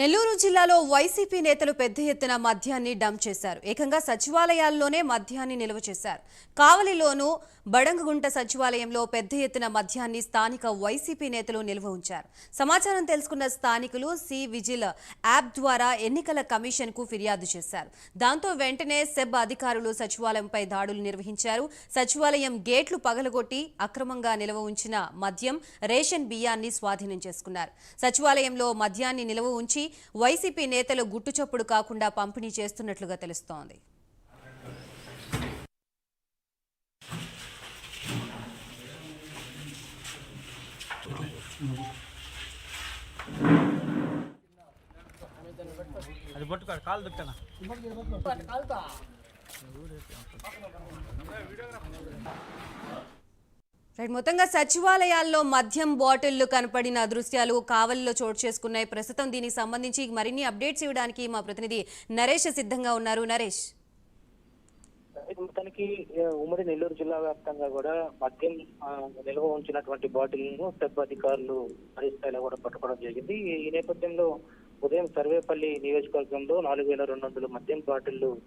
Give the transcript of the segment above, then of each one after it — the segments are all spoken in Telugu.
నెల్లూరు జిల్లాలో వైసీపీ నేతలు పెద్ద ఎత్తున మద్యాన్ని డంప్ చేశారు. ఏకంగా సచివాలయాల్లోనే మద్యాన్ని నిల్వ చేశారు. కావలిలోనూ బడంగుంట సచివాలయంలో పెద్ద ఎత్తున మద్యాన్ని స్థానిక వైసీపీ నేతలు నిల్వ ఉంచారు. సమాచారం తెలుసుకున్న స్థానికులు సి విజిల్ యాప్ ద్వారా ఎన్నికల కమిషన్కు ఫిర్యాదు చేశారు. దాంతో వెంటనే సెబ్ అధికారులు సచివాలయంపై దాడులు నిర్వహించారు. సచివాలయం గేట్లు పగలగొట్టి అక్రమంగా నిల్వ ఉంచిన మద్యం రేషన్ బియ్యాన్ని స్వాధీనం చేసుకున్నారు. సచివాలయంలో మద్యాన్ని నిల్వ ఉంచి వైసీపీ నేతలు గుట్టుచప్పుడు కాకుండా పంపిణీ చేస్తున్నట్లుగా తెలుస్తోంది. అది పట్టుకోడు కాలు రైట్ మొత్తంగా సచివాలయాల్లో మద్యం బాటిళ్ళు కనపడిన దృశ్యాలు కావలిలో చోటు చేసుకున్నాయి. ప్రస్తుతం దీనికి సంబంధించి మరిన్ని అప్డేట్స్ ఇవ్వడానికి మా ప్రతినిధి నరేష్ సిద్ధంగా ఉన్నారు. నరేష్. మొత్తానికి ఉమ్మడి నెల్లూరు జిల్లా వ్యాప్తంగా కూడా మద్యం నిల్వ ఉంచినటువంటి బాటిల్ను పెద్ద అధికారులు పరిస్థితిలో కూడా పట్టుకోవడం జరిగింది. ఈ- ఈ నేపథ్యంలో ఉదయం సర్వేపల్లి నియోజకవర్గంలో నాలుగు వేల రెండు వందల మద్యం బాటిళ్ళు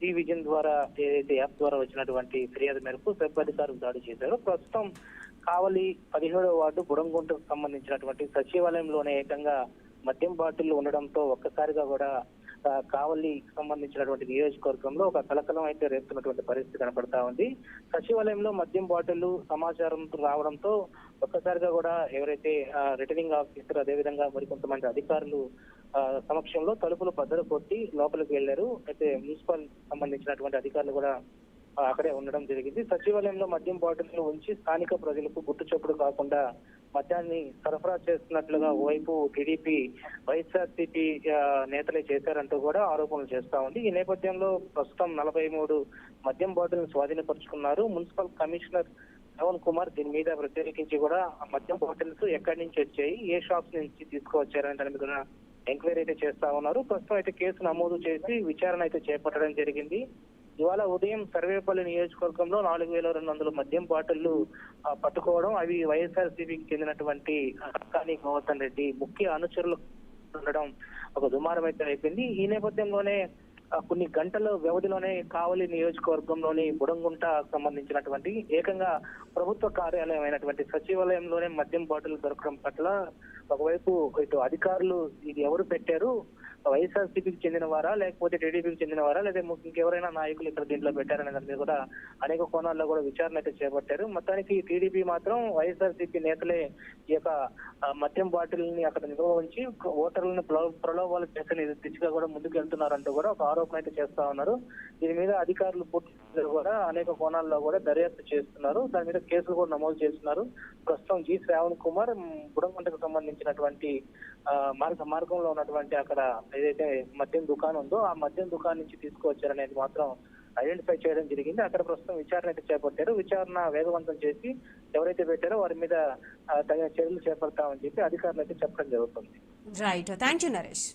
టీ విజన్ ద్వారా ఏదైతే యాప్ ద్వారా వచ్చినటువంటి ఫిర్యాదు మేరకు సెబ్ అధికారులు దాడి చేశారు. ప్రస్తుతం కావలి పదిహేడవ వార్డు బుడంగుంటకు సంబంధించినటువంటి సచివాలయంలోనే ఏకంగా మద్యం బాటిల్ ఉండడంతో ఒక్కసారిగా కూడా కావలికి సంబంధించినటువంటి నియోజకవర్గంలో ఒక కలకలం అయితే రేపుతున్నటువంటి పరిస్థితి కనపడతా ఉంది. సచివాలయంలో మద్యం బాటిళ్ళు సమాచారం రావడంతో ఒక్కసారిగా కూడా ఎవరైతే రిటర్నింగ్ ఆఫీసర్ అదేవిధంగా మరికొంతమంది అధికారులు సమక్షంలో తలుపులు బద్దలు కొట్టి లోపలికి వెళ్ళారు అయితే మున్సిపల్ సంబంధించినటువంటి అధికారులు కూడా అక్కడే ఉండడం జరిగింది. సచివాలయంలో మద్యం బాటిల్ ఉంచి స్థానిక ప్రజలకు గుట్టు చప్పుడు కాకుండా మద్యాన్ని సరఫరా చేస్తున్నట్లుగా ఓవైపు టీడీపీ వైఎస్ఆర్సీపీ నేతలే చేశారంటూ కూడా ఆరోపణలు చేస్తా ఉంది. ఈ నేపథ్యంలో ప్రస్తుతం నలభై మూడు మద్యం బాటిల్ను స్వాధీనపరుచుకున్నారు. మున్సిపల్ కమిషనర్ పవన్ కుమార్ దీని మీద ప్రత్యేకించి కూడా మద్యం బాటిల్స్ ఎక్కడి నుంచి వచ్చాయి ఏ షాప్స్ నుంచి తీసుకువచ్చారంటే దాని మీద కూడా ఎంక్వైరీ అయితే చేస్తా ఉన్నారు. ప్రస్తుతం అయితే కేసు నమోదు చేసి విచారణ అయితే చేపట్టడం జరిగింది. ఇవాళ ఉదయం సర్వేపల్లి నియోజకవర్గంలో నాలుగు వేల రెండు వందల మద్యం బాటిళ్ళు పట్టుకోవడం అవి వైఎస్ఆర్ సిపికి చెందినటువంటి అక్కాని గోవర్ధన్ రెడ్డి ముఖ్య అనుచరులు ఉండడం ఒక దుమారం అయితే అయిపోయింది. ఈ నేపథ్యంలోనే కొన్ని గంటల వ్యవధిలోనే కావలి నియోజకవర్గంలోని బుడంగుంట సంబంధించినటువంటి ఏకంగా ప్రభుత్వ కార్యాలయం అయినటువంటి సచివాలయంలోనే మద్యం బాటిల్ దొరకడం పట్ల ఒకవైపు ఇటు అధికారులు ఇది ఎవరు పెట్టారు? వైఎస్ఆర్సీపీకి చెందిన వారా లేకపోతే టీడీపీకి చెందిన వారా లేదా ఇంకెవరైనా నాయకులు ఇక్కడ దీంట్లో పెట్టారనే దాని మీద కూడా అనేక కోణాల్లో కూడా విచారణ అయితే చేపట్టారు. మొత్తానికి టీడీపీ మాత్రం వైఎస్ఆర్సీపీ నేతలే ఈ యొక్క మద్యం బాటిల్ని అక్కడ నిల్వ ఉంచి ఓటర్లను ప్రలోభాలు చేసే దిశగా కూడా ముందుకు వెళ్తున్నారంటూ కూడా ఒక ఆరోపణ అయితే చేస్తా ఉన్నారు. దీని మీద అధికారులు పూర్తి కూడా అనేక కోణాల్లో కూడా దర్యాప్తు చేస్తున్నారు. దాని మీద కేసులు కూడా నమోదు చేస్తున్నారు. ప్రస్తుతం జి శ్రావణ్ కుమార్ మ్, సంబంధించినటువంటి మార్గ మార్గంలో ఉన్నటువంటి అక్కడ ఏదైతే మద్యం దుకాణం ఉందో ఆ మద్యం దుకాణం నుంచి తీసుకువచ్చారనేది మాత్రం ఐడెంటిఫై చేయడం జరిగింది. అక్కడ ప్రస్తుతం విచారణ అయితే చేపట్టారు. విచారణ వేగవంతం చేసి ఎవరైతే పెట్టారో వారి మీద తగిన చర్యలు చేపడతామని చెప్పి అధికారులు అయితే చెప్పడం జరుగుతుంది. Right thank you Naresh